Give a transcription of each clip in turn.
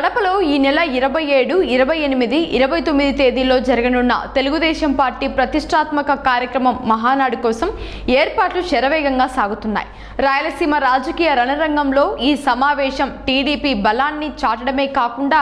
కడపలో ఈ నెల ఇరవై ఏడు ఇరవై ఎనిమిది ఇరవై తొమ్మిది తేదీల్లో జరగనున్న తెలుగుదేశం పార్టీ ప్రతిష్టాత్మక కార్యక్రమం మహానాడు కోసం ఏర్పాట్లు శరవేగంగా సాగుతున్నాయి. రాయలసీమ రాజకీయ రణరంగంలో ఈ సమావేశం టీడీపీ బలాన్ని చాటడమే కాకుండా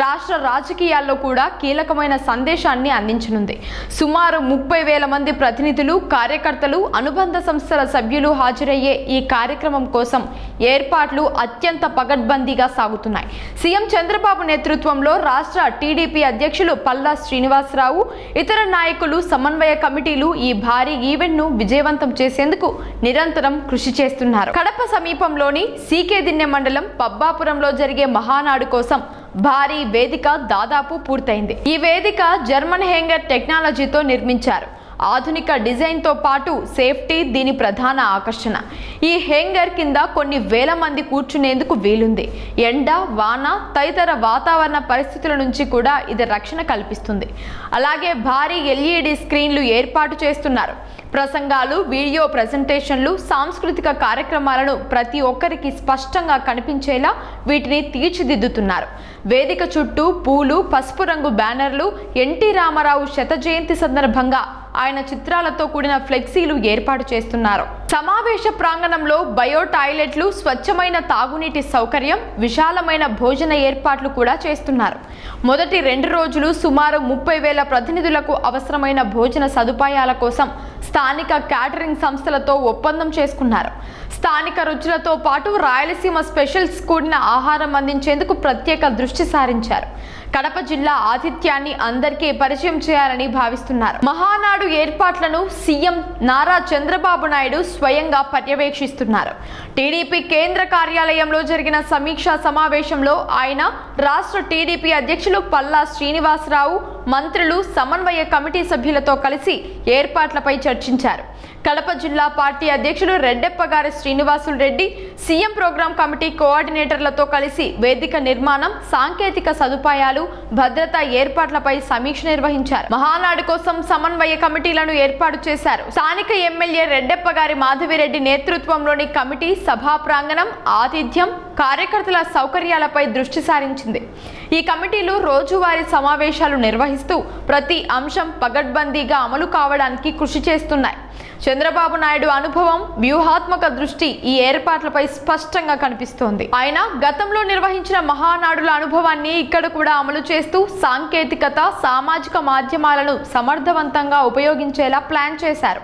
రాష్ట్ర రాజకీయాల్లో కూడా కీలకమైన సందేశాన్ని అందించనుంది. సుమారు ముప్పై వేల మంది ప్రతినిధులు కార్యకర్తలు అనుబంధ సంస్థల సభ్యులు హాజరయ్యే ఈ కార్యక్రమం కోసం ఏర్పాట్లు అత్యంత పగడ్బందీగా సాగుతున్నాయి. సీఎం చంద్రబాబు నేతృత్వంలో రాష్ట్ర టీడీపీ అధ్యక్షులు పల్లా శ్రీనివాసరావు ఇతర నాయకులు సమన్వయ కమిటీలు ఈ భారీ ఈవెంట్ను విజయవంతం చేసేందుకు నిరంతరం కృషి చేస్తున్నారు. కడప సమీపంలోని సీకే దిన్నె మండలం పబ్బాపురంలో జరిగే మహానాడు కోసం భారీ వేదిక దాదాపు పూర్తయింది. ఈ వేదిక జర్మన్ హేంగర్ టెక్నాలజీతో నిర్మించారు. ఆధునిక డిజైన్తో పాటు సేఫ్టీ దీని ప్రధాన ఆకర్షణ. ఈ హ్యాంగర్ కింద కొన్ని వేల మంది కూర్చునేందుకు వీలుంది. ఎండ వాన తదితర వాతావరణ పరిస్థితుల నుంచి కూడా ఇది రక్షణ కల్పిస్తుంది. అలాగే భారీ ఎల్ఈడి స్క్రీన్లు ఏర్పాటు చేస్తున్నారు. ప్రసంగాలు వీడియో ప్రజెంటేషన్లు సాంస్కృతిక కార్యక్రమాలను ప్రతి ఒక్కరికి స్పష్టంగా కనిపించేలా వీటిని తీర్చిదిద్దుతున్నారు. వేదిక చుట్టూ పూలు పసుపు రంగు బ్యానర్లు ఎన్టీ రామారావు శత జయంతి సందర్భంగా ఆయన చిత్రాలతో కూడిన ఫ్లెక్సీలు ఏర్పాటు చేస్తున్నారు. సమావేశ ప్రాంగణంలో బయో టాయిలెట్లు స్వచ్ఛమైన తాగునీటి సౌకర్యం విశాలమైన భోజన ఏర్పాట్లు కూడా చేస్తున్నారు. మొదటి రెండు రోజులు సుమారు ముప్పై వేల ప్రతినిధులకు అవసరమైన భోజన సదుపాయాల కోసం స్థానిక క్యాటరింగ్ సంస్థలతో ఒప్పందం చేసుకున్నారు. స్థానిక రుచులతో పాటు రాయలసీమ స్పెషల్స్ కూడిన ఆహారం అందించేందుకు ప్రత్యేక దృష్టి సారించారు. కడప జిల్లా ఆతిథ్యాన్ని అందరికీ పరిచయం చేయాలని భావిస్తున్నారు. మహానాడు ఏర్పాట్లను సీఎం నారా చంద్రబాబు నాయుడు స్వయంగా పర్యవేక్షిస్తున్నారు. టీడీపీ కేంద్ర కార్యాలయంలో జరిగిన సమీక్షా సమావేశంలో ఆయన రాష్ట్ర టీడీపీ అధ్యక్షులు పల్లా శ్రీనివాసరావు మంత్రులు సమన్వయ కమిటీ సభ్యులతో కలిసి ఏర్పాట్లపై చర్చించారు. కడప జిల్లా పార్టీ అధ్యక్షులు రెడ్డెప్ప గారి Srinivasulu Reddy CM programme committee కోఆర్డినేటర్లతో కలిసి వేదిక నిర్మాణం సాంకేతిక సదుపాయాలు భద్రతా ఏర్పాట్లపై సమీక్ష నిర్వహించారు. మహానాడు కోసం సమన్వయ కమిటీలను ఏర్పాటు చేశారు. స్థానిక ఎమ్మెల్యే రెడ్డెప్ప గారి మాధవిరెడ్డి నేతృత్వంలోని కమిటీ సభా ప్రాంగణం ఆతిథ్యం కార్యకర్తల సౌకర్యాలపై దృష్టి సారించింది. ఈ కమిటీలు రోజువారీ సమావేశాలు నిర్వహిస్తూ ప్రతి అంశం పగడ్బందీగా అమలు కావడానికి కృషి చేస్తున్నాయి. చంద్రబాబు నాయుడు అనుభవం వ్యూహాత్మక దృష్టి ఈ ఏర్పాట్లపై స్పష్టంగా కనిపిస్తోంది. ఆయన గతంలో నిర్వహించిన మహానాడుల అనుభవాన్ని ఇక్కడ కూడా అమలు చేస్తూ సాంకేతికత సామాజిక మాధ్యమాలను సమర్థవంతంగా ఉపయోగించేలా ప్లాన్ చేశారు.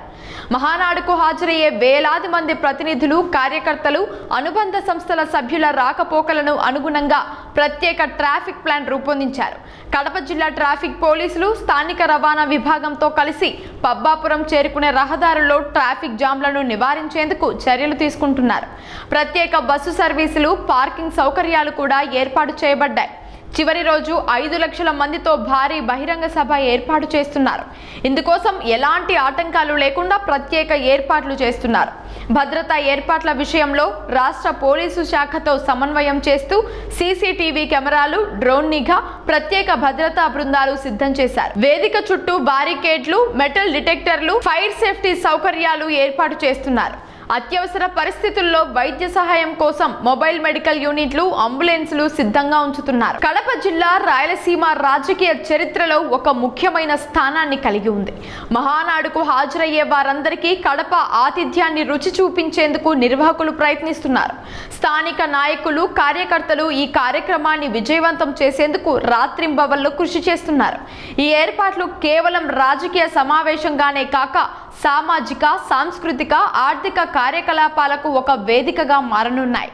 మహానాడుకు హాజరయ్యే వేలాది మంది ప్రతినిధులు కార్యకర్తలు అనుబంధ సంస్థల సభ్యుల రాకపోకలను అనుగుణంగా ప్రత్యేక ట్రాఫిక్ ప్లాన్ రూపొందించారు. కడప జిల్లా ట్రాఫిక్ పోలీసులు స్థానిక రవాణా విభాగంతో కలిసి పబ్బాపురం చేరుకునే రహదారుల్లో ట్రాఫిక్ జామ్లను నివారించేందుకు చర్యలు తీసుకుంటున్నారు. ప్రత్యేక బస్సు సర్వీసులు పార్కింగ్ సౌకర్యాలు కూడా ఏర్పాటు చేయబడ్డాయి. చివరి రోజు ఐదు లక్షల మందితో భారీ బహిరంగ సభ ఏర్పాటు చేస్తున్నారు. ఇందుకోసం ఎలాంటి ఆటంకాలు లేకుండా ప్రత్యేక ఏర్పాట్లు చేస్తున్నారు. భద్రతా ఏర్పాట్ల విషయంలో రాష్ట్ర పోలీసు శాఖతో సమన్వయం చేస్తూ సీసీటీవీ కెమెరాలు డ్రోన్ నిఘా ప్రత్యేక భద్రతా బృందాలు సిద్ధం చేశారు. వేదిక చుట్టూ బారికేడ్లు మెటల్ డిటెక్టర్లు ఫైర్ సేఫ్టీ సౌకర్యాలు ఏర్పాటు చేస్తున్నారు. అత్యవసర పరిస్థితుల్లో వైద్య సహాయం కోసం మొబైల్ మెడికల్ యూనిట్లు అంబులెన్సులు సిద్ధంగా ఉంచుతున్నారు. కడప జిల్లా రాయలసీమ రాజకీయ చరిత్రలో ఒక ముఖ్యమైన స్థానాన్ని కలిగి ఉంది. మహానాడుకు హాజరయ్యే వారందరికీ కడప ఆతిథ్యాన్ని రుచి చూపించేందుకు నిర్వాహకులు ప్రయత్నిస్తున్నారు. స్థానిక నాయకులు కార్యకర్తలు ఈ కార్యక్రమాన్ని విజయవంతం చేసేందుకు రాత్రింబవల్లో కృషి చేస్తున్నారు. ఈ ఏర్పాట్లు కేవలం రాజకీయ సమావేశంగానే కాక సామాజిక సాంస్కృతిక ఆర్థిక కార్యకలాపాలకు ఒక వేదికగా మారనున్నాయి.